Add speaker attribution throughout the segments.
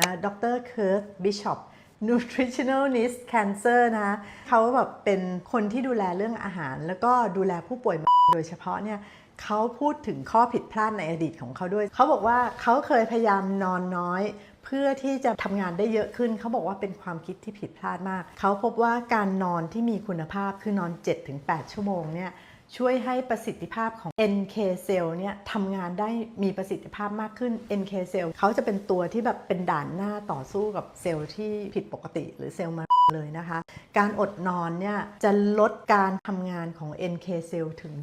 Speaker 1: นะดรเคิร์ t บิชอป nutritionalist cancer นะเขาแบบเป็นคนที่ดูแลเรื่องอาหาร แล้วก็ดูแลผู้ป่วยโดยเฉพาะเนี่ยเขาพูดถึงข้อผิดพลาดในอดีตของเขาด้วย เขาบอกว่าเขาเคยพยายามนอนน้อย เพื่อที่จะทำงานได้เยอะขึ้น เขาบอกว่าเป็นความคิดที่ผิดพลาดมาก เขาพบว่าการนอนที่มีคุณภาพคือนอน 7-8 ชั่วโมงเนี่ย ช่วยให้ประสิทธิภาพของ NK เซลล์เนี่ยทำงานได้มีประสิทธิภาพมากขึ้น NK เซลล์เขาจะเป็นตัวที่แบบเป็นด่านหน้าต่อสู้กับเซลล์ที่ผิดปกติหรือเซลล์มาเลยนะคะ การอดนอนเนี่ยจะลดการทำงานของ NK เซลล์ถึง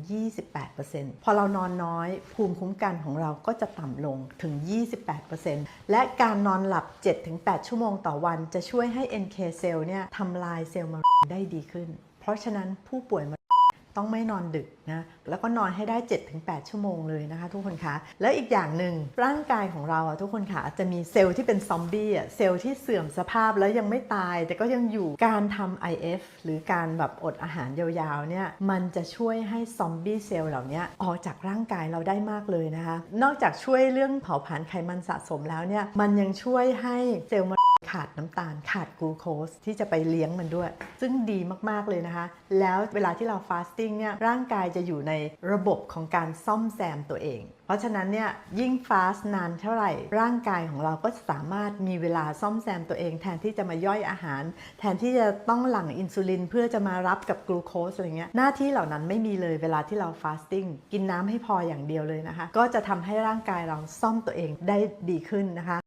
Speaker 1: 28%พอเรานอนน้อย ภูมิคุ้มกันของเราก็จะต่ำลงถึง 28%และการนอนหลับ 7-8 ชั่วโมงต่อวัน จะช่วยให้ NK เซลล์เนี่ยทำลายเซลล์มะเร็งได้ดีขึ้น เพราะฉะนั้นผู้ป่วยมะเร็ง ต้องไม่นอนดึก นะแล้วก็นอนให้ได้ 7-8 ชั่วโมงเลยนะคะ ทุกคนคะแล้วอีกอย่างหนึ่งร่างกายของเราอะทุกคนคะจะมีเซลล์ที่เป็นซอมบี้อะเซลล์ที่เสื่อมสภาพแล้วยังไม่ตาย แต่ก็ยังอยู่การทำ IF หรือการแบบอดอาหารยาวๆเนี่ยมันจะช่วยให้ซอมบี้เซลล์เหล่านี้ออกจากร่างกายเราได้มากเลยนะคะ นอกจากช่วยเรื่องเผาผลาญไขมันสะสมแล้วเนี่ยมันยังช่วยให้เซลล์มะขาดน้ำตาลขาดกลูโคสที่จะไปเลี้ยงมันด้วย ซึ่งดีมากๆเลยนะคะ แล้วเวลาที่เราฟาสติ้งเนี่ยร่างกายจะอยู่ในระบบของการซ่อมแซมตัวเอง เพราะฉะนั้นเนี่ยยิ่งฟาสนานเท่าไหร่ ร่างกายของเราก็สามารถมีเวลาซ่อมแซมตัวเอง แทนที่จะมาย่อยอาหาร แทนที่จะต้องหลั่งอินซูลินเพื่อจะมารับกับกลูโคสอะไรเงี้ยหน้าที่เหล่านั้นไม่มีเลยเวลาที่เราฟาสติ้งกินน้ำให้พออย่างเดียวเลยนะคะ ก็จะทำให้ร่างกายเราซ่อมตัวเองได้ดีขึ้นนะคะ